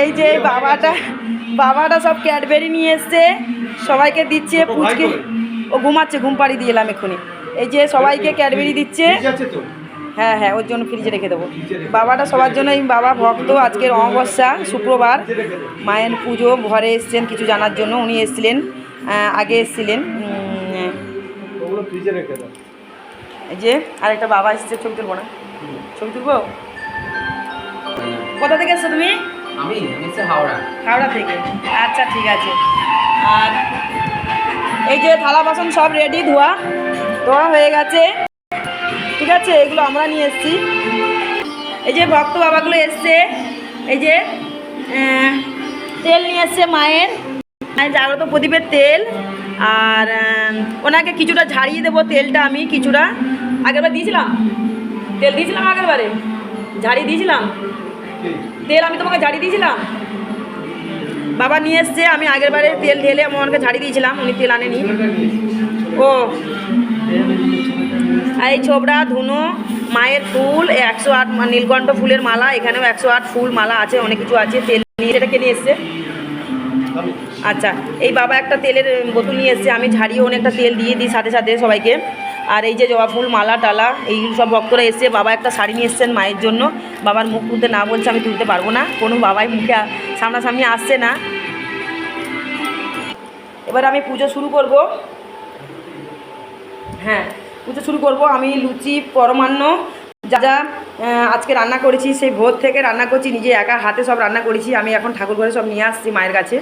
এই যে বাবাটা বাবাটা সব ক্যাডবেরি নিয়ে এসছে। সবাইকে দিচ্ছে পুচকে। ও ঘুমাচ্ছে ঘুম পাড়ি দিয়ে এলাম এক্ষুনি। এই যে সবাইকে ক্যাডবেরি দিচ্ছে। হ্যাঁ হ্যাঁ ওর জন্য ফ্রিজে রেখে দেবো। বাবাটা সবার জন্য এই বাবা ভক্ত আজকের অমাবস্যা শুক্রবার। মায়ের পুজো ঘরে এসছেন কিছু জানার জন্য। উনি এসছিলেন আগে এসছিলেন। যে আরেকটা বাবা এসছে ছবি তুলবো না? ছবি তুলবো? কোথা থেকে এসছো তুমি? আমি আমি হাওড়া। হাওড়া থেকে। আচ্ছা ঠিক আছে। আর এই যে থালা বাসন সব রেডি ধোয়া। ধোয়া হয়ে গেছে। ঠিক আছে এগুলো আমরা নিয়ে এসেছি। এই যে ভক্ত বাবাগুলো এসছে। এই যে তেল নিয়ে এসছে মায়ের। মায়ের জাগ্রত প্রদীপের তেল। আর ওনাকে কিছুটা ঝাড়িয়ে দেবো তেলটা আমি কিছুটা। আগেরবার দিয়েছিলাম। তেল দিয়েছিলাম আগেরবারে ঝাড়িয়ে দিয়েছিলাম? তেল আমি তোমাকে ঝাড়ি দিয়েছিলাম? বাবা নিয়ে এসছে, আমি আগের বারে তেল ঢেলে আমাকে ঝাড়ি দিয়েছিলাম, উনি তেল আনেনি। ও। এই ছোবড়া, ধুনো, মায়ের ফুল একশো আট নীলকণ্ঠ ফুলের মালা, এখানেও একশো আট ফুল মালা আছে, অনেক কিছু আছে, তেল নিয়ে সেটা কে নিয়ে এসছে? আচ্ছা এই বাবা একটা তেলের বোতল নিয়ে এসছে, আমি ঝাড়িয়ে অনেকটা তেল দিয়ে দিই সাথে সাথে সবাইকে। আর এই যে জবা ফুল, মালা, টালা, এই সব ভক্তরা এসছে বাবা একটা শাড়ি নিয়ে এসছেন মায়ের জন্য। বাবার মুখ তুলতে না বলছে আমি তুলতে পারব না। কোনো বাবাই মুখে সামনাসামনি আসছে না। এবার আমি পুজো শুরু করব। হ্যাঁ পুজো শুরু করব। আমি লুচি, পরমান্ন, যা যা আজকে রান্না করেছি, সেই ভোর থেকে রান্না করছি, নিজে একা হাতে সব রান্না করেছি। আমি এখন ঠাকুর ঘরে সব নিয়ে আসছি মায়ের কাছে।